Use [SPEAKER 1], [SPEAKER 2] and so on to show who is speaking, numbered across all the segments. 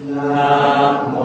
[SPEAKER 1] นะโม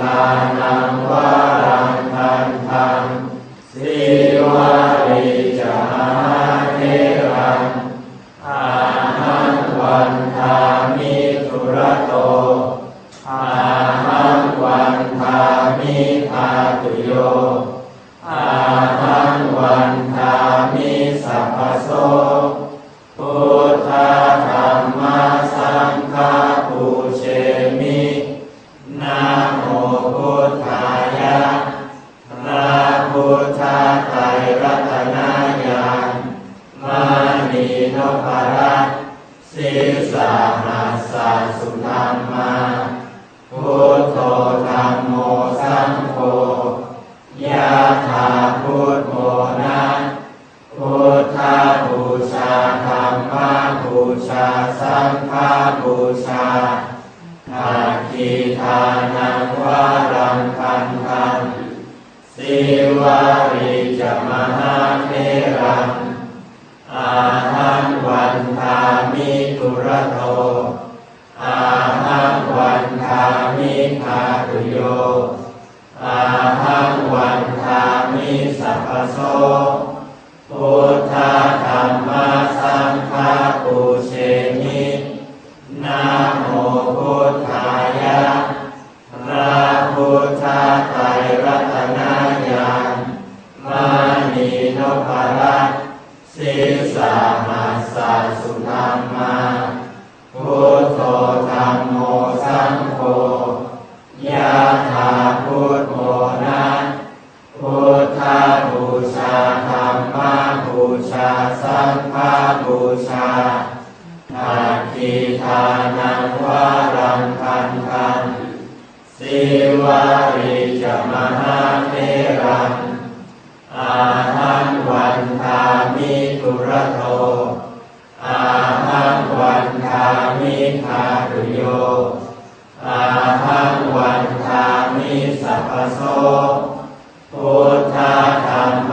[SPEAKER 1] ทานังวารังทันทังสิวาริจาเทรัอาหังวันทามิสุรโตอาหังวันทามิอาตุโย ยะถาพุทโธนะพุทธาบูชาธรรมาบูชาสังฆาบูชาอาคีทานังวารังคันธังสิวาริจมหาเทรังอาหังวันทามิตุระโต โสพุทธธรรมสังฆปุชนินาโมพุทธายะระพุทธไตรัตนญาณมานีนพรัตสิสามาสสุธรรมาพุทโธธรรมโมสังฆ สังฆบูชาอาคีทานังวารังคันธังสิวาริจมหาเทรังอาหังวันทามิตุระโทอาหังวันทามิทาตุโยอาหังวันทามิสัพพโสพุทธธรรม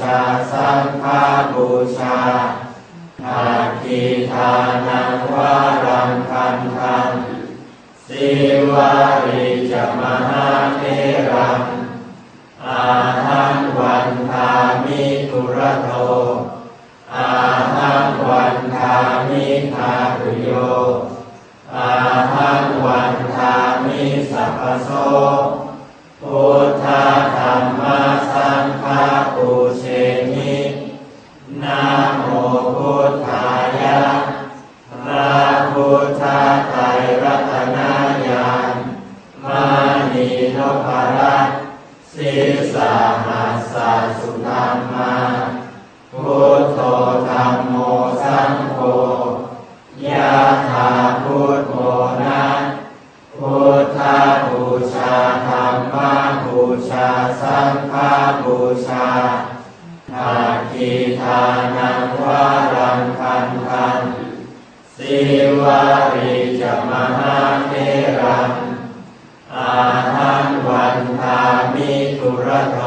[SPEAKER 1] ชาสังฆบูชาอาคีทานังวารังคันธังสิวาริจมหาเทรังอาหังวันทามิตุระโทอาหังวันทามิทาตุโยอาหังวันทามิสัพพโสพุทธ นะโมพุทธายะพระพุทธไตรรัตนญาณมานีนพรัตน์ศีสาหัสสะสุธรรมาพุทโธธรรมโมสังโฆยะถาพุทโธนะพุทธบูชาธรรมบูชาสังฆบูชา นังวารังคันทันสิวาริจมหาเทรังอาหังวันทามิทุระโท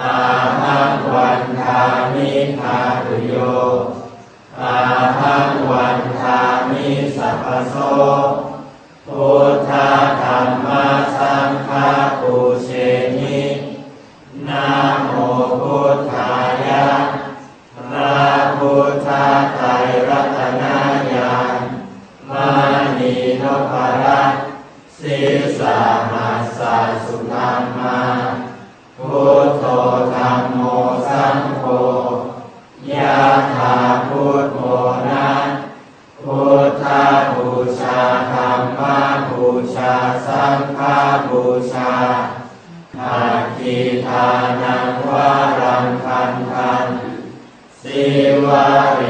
[SPEAKER 1] อาหังวันทามิคาตุโยอาหังวันทามิสัพพโสพุทธธ นพรัตน์ศีสาหัสสะสุธรรมาพุทโธธรรมโมสังโฆยะถาพุทโธนะพุทธบูชาธรรมบูชาสังฆบูชาทาคีทานังวารังคันทันสิวาริ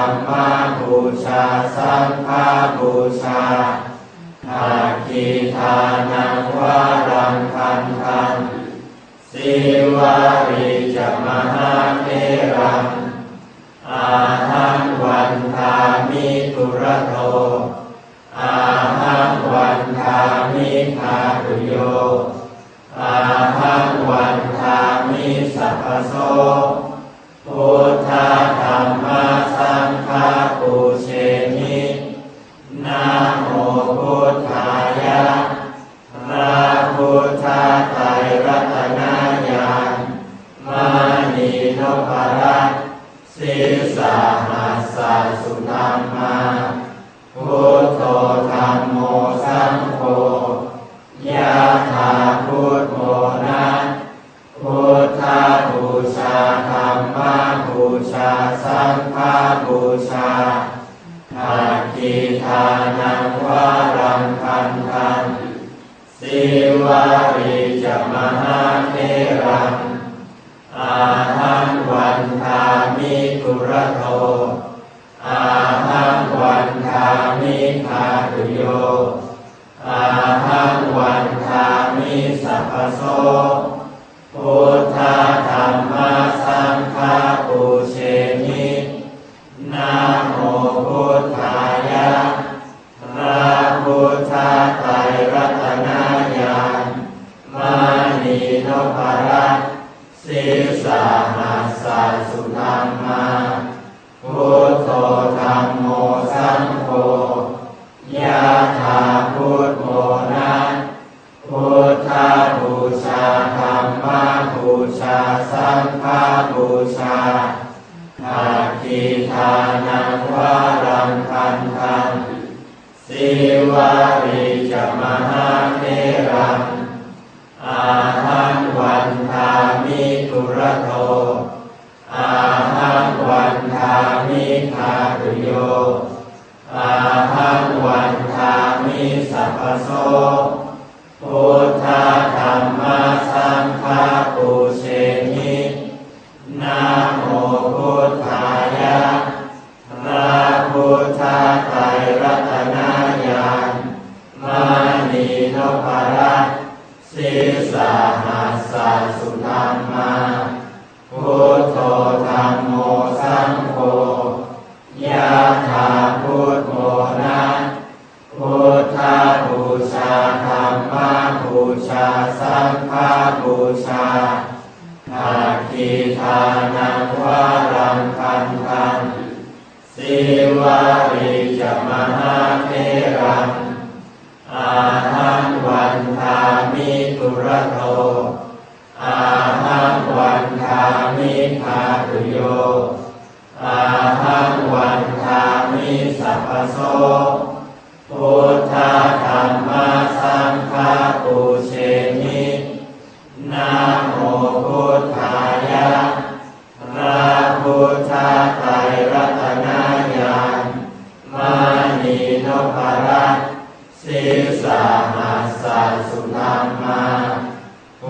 [SPEAKER 1] รรมบูชา สังฆบูชาทาคีทานังวารังคันทันสิวาริจมหาเทรังอาหังวันทามิทุระโทอาหังวันทามิคาตุโย พุทโธธรรมโมสังโฆยะถาพุทโธนะพุทธบูชาธรรมบูชาสังฆบูชาทาคีทานังวารังคันทันสิวาริจมหาเทรังาหัสสะสุธรรมาพุทโธธรรมโมสังโฆยะถาพุทโธนะพุทธบูชาธรรมบูชาสังฆบูชาทาคีทานังวารังคันทันสิวาริจมหาเทรัง อาหังวันทามิทุระโทอาหังวันทามิคาตุโยอาหังวันทามิโสพุทธธ ระโต อาหังวันทามิคาตุโย อาหังวันทามิสัพพโสพุทธธรรมสังฆาปุเชนินะโมพุทธายะพระพุทธไตรรัตนญาณมานีนพรัตน์ศีสาหัสสะสุธรรมา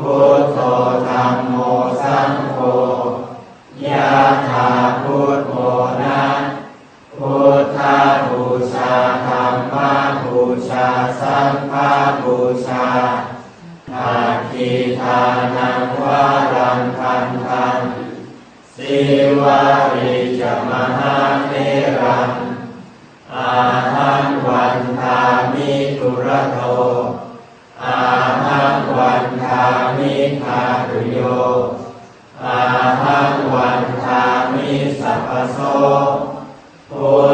[SPEAKER 1] พุทโธธรรมโมสังโฆยะถาพุทโมนะพุทธบูชาธรรมบูชาสังฆบูชาภาคีทานังวารังคันทันสิวาริจมหาเทรังอาหังวันทามิตุระโตอาห วันทามิทาตุโย อาหังวันทามิสัพพโสพุ